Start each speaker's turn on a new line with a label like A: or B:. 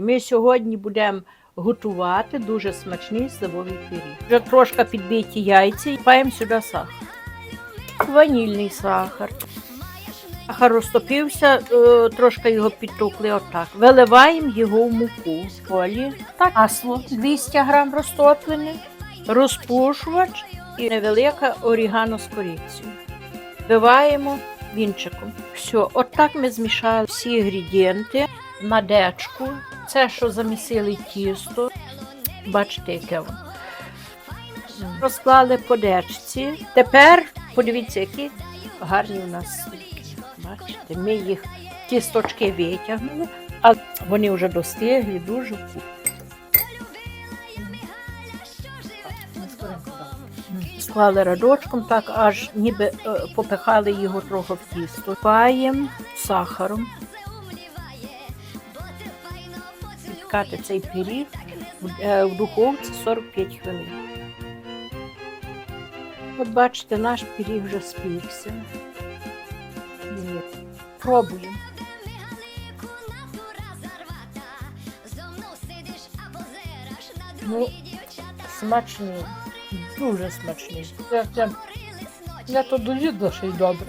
A: Ми сьогодні будемо готувати дуже смачний сливовий пиріг. Вже трошки підбиті яйця і паємо сюди сахар. Ванільний сахар. Сахар розтопився, е, трошки його підтукли отак. Виливаємо його в муку з полі. Так, масло 200 грам розтоплене, розпушувач і невелика орігано з корицею. Вбиваємо вінчиком. Все, отак ми змішали всі інгредієнти на дечку. Це, що замісили тісто. Бачите, яке воно. Розклали по дечці. Тепер подивіться, які гарні у нас сливки. Бачите, ми їх тісточки витягнули, а вони вже достигли дуже вкусні. Склали радочком, так аж ніби е, попихали його трохи в тісто. Паємо сахаром. Пікати цей пиріг в- е, духовці 45 хвилин. От бачите, наш пиріг вже спікся. Пробуємо. Ну, смачний, дуже смачний.
B: Я, я, я то доїду ще й добре.